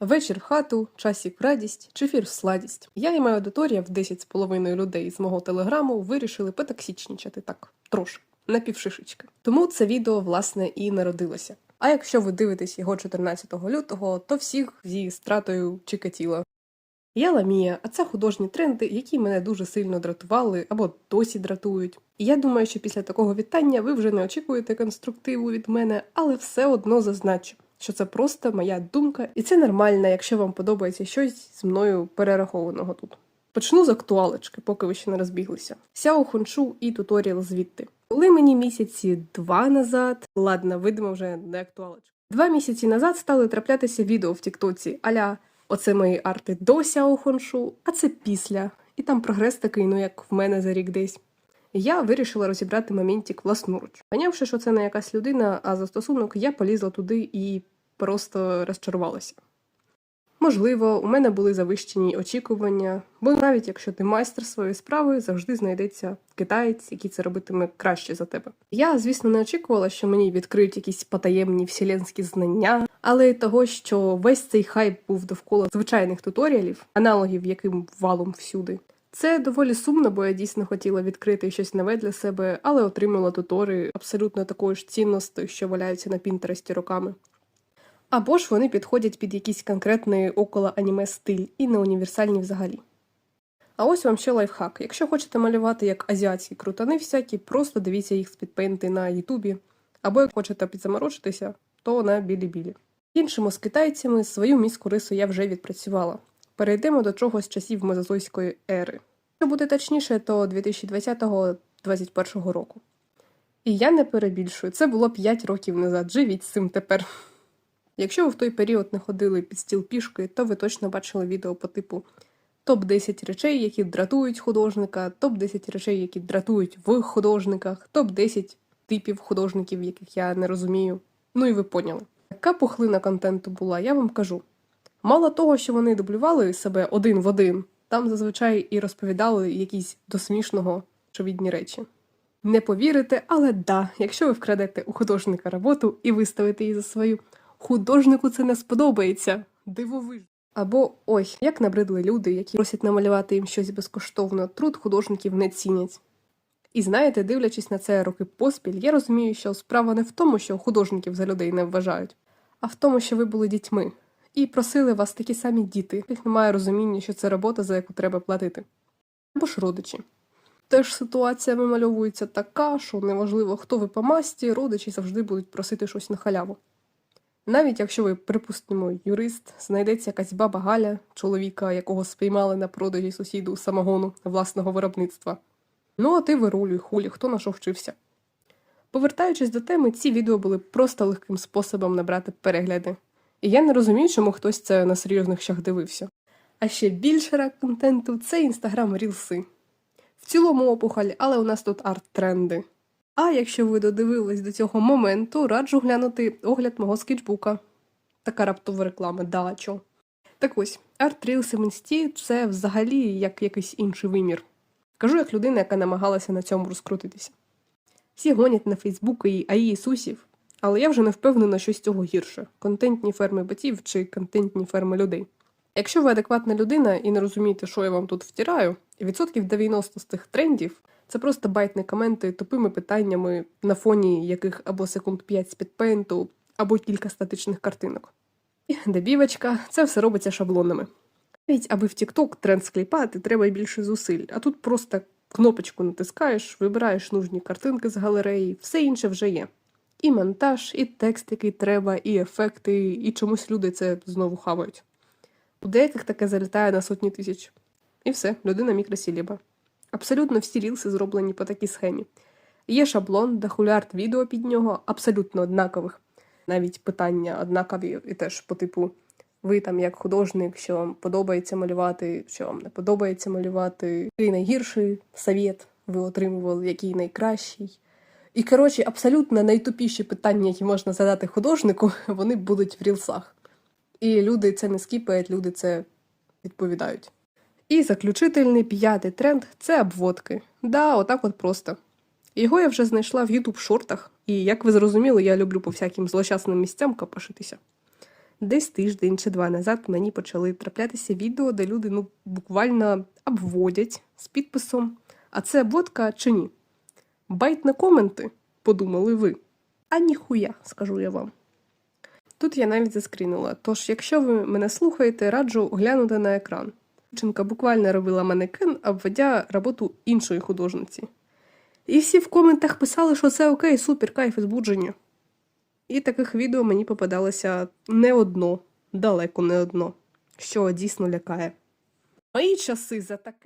Вечір в хату, часік в радість, чефір в сладість. Я і моя аудиторія в 10,5 людей з мого телеграму вирішили потоксичнічати так, трошки, на півшишечки. Тому це відео, власне, і народилося. А якщо ви дивитесь його 14 лютого, то всіх зі стратою Чикатіла. Я Ламія, а це художні тренди, які мене дуже сильно дратували або досі дратують. І я думаю, що після такого вітання ви вже не очікуєте конструктиву від мене, але все одно зазначу, що це просто моя думка, і це нормально, якщо вам подобається щось з мною перерахованого тут. Почну з актуалочки, поки ви ще не розбіглися. Сяо Хуншу і туторіал звідти. Коли мені місяці два назад, ладно, видимо, вже не актуалочка. Два місяці назад стали траплятися відео в Тіктоці, аля оце мої арти до Сяо Хуншу, а це після. І там прогрес такий, ну як в мене за рік десь. Я вирішила розібрати моментик власноруч. Понявши, що це не якась людина, а застосунок, я полізла туди і просто розчарувалася. Можливо, у мене були завищені очікування, бо навіть якщо ти майстер своєї справи, завжди знайдеться китаєць, який це робитиме краще за тебе. Я, звісно, не очікувала, що мені відкриють якісь потаємні вселенські знання, але й того, що весь цей хайп був довкола звичайних туторіалів, аналогів яким валом всюди. Це доволі сумно, бо я дійсно хотіла відкрити щось нове для себе, але отримала тутори абсолютно такої ж цінності, що валяються на Пінтересті роками. Або ж вони підходять під якийсь конкретний около аніме стиль і не універсальні взагалі. А ось вам ще лайфхак. Якщо хочете малювати як азіатські крутани всякі, просто дивіться їх спідпейнти на Ютубі, або як хочете підзаморочитися, то на білі-білі. Іншому з китайцями свою міську рису я вже відпрацювала. Перейдемо до чогось з часів мезозойської ери. Що буде точніше, то 2020-2021 року. І я не перебільшую, це було 5 років назад. Живіть з цим тепер. Якщо ви в той період не ходили під стіл пішки, то ви точно бачили відео по типу топ-10 речей, які дратують художника, топ-10 речей, які дратують в художниках, топ-10 типів художників, яких я не розумію. Ну і ви поняли. Яка пухлина контенту була, я вам кажу. Мало того, що вони дублювали себе один в один, там зазвичай і розповідали якісь до очевидні речі. Не повірите, але да, якщо ви вкрадете у художника роботу і виставите її за свою, художнику це не сподобається. Дивовижно. Або ой, як набридли люди, які просять намалювати їм щось безкоштовно, труд художників не цінять. І знаєте, дивлячись на це роки поспіль, я розумію, що справа не в тому, що художників за людей не вважають, а в тому, що ви були дітьми, і просили вас такі самі діти, яких немає розуміння, що це робота, за яку треба платити. Або ж родичі. Теж ситуація вимальовується така, що неважливо, хто ви по масті, родичі завжди будуть просити щось на халяву. Навіть якщо ви, припустимо, юрист, знайдеться якась баба Галя, чоловіка, якого спіймали на продажі сусіду самогону власного виробництва. Ну, а ти вирулюй хулі, хто на що вчився. Повертаючись до теми, ці відео були просто легким способом набрати перегляди. І я не розумію, чому хтось це на серйозних щах дивився. А ще більше рак контенту це інстаграм рілси. В цілому опухоль, але у нас тут арт-тренди. А якщо ви додивились до цього моменту, раджу глянути огляд мого скетчбука. Така раптова реклама, да, чо. Так ось, арт-рілси в інсті це взагалі як якийсь інший вимір. Кажу як людина, яка намагалася на цьому розкрутитися. Всі гонять на Фейсбук і АІ Ісусів, але я вже не впевнена, що з цього гірше контентні ферми ботів чи контентні ферми людей. Якщо ви адекватна людина і не розумієте, що я вам тут втираю, відсотків 90 з тих трендів це просто байтні коменти тупими питаннями, на фоні яких або секунд 5 спідпейнту, або кілька статичних картинок. І добівочка, це все робиться шаблонами. Навіть аби в TikTok тренд скліпати, треба більше зусиль, а тут просто кнопочку натискаєш, вибираєш нужні картинки з галереї, все інше вже є. І монтаж, і текст, який треба, і ефекти, і чомусь люди це знову хавають. У деяких таке залітає на сотні тисяч. І все, людина мікросіліба. Абсолютно всі рілси зроблені по такій схемі. Є шаблон, дохулярд відео під нього, абсолютно однакових. Навіть питання однакові і теж по типу ви там як художник, що вам подобається малювати, що вам не подобається малювати, який найгірший совєт ви отримували, який найкращий. І, коротше, абсолютно найтупіші питання, які можна задати художнику, вони будуть в рілсах. І люди це не скіпають, люди це відповідають. І заключительний п'ятий тренд це обводки. Да, отак от просто. Його я вже знайшла в YouTube шортах, і як ви зрозуміли, я люблю по всяким злочасним місцям капашитися. Десь тиждень чи два назад мені почали траплятися відео, де люди ну буквально обводять з підписом А це обводка чи ні? Байт на коменти, подумали ви. А ніхуя, скажу я вам. Тут я навіть заскрінула. Тож, якщо ви мене слухаєте, раджу глянути на екран. Дівчинка буквально робила манекен, обводя роботу іншої художниці. І всі в коментах писали, що це окей, супер, кайф і збудження. І таких відео мені попадалося не одно, далеко не одно, що дійсно лякає. Мої часи за таке.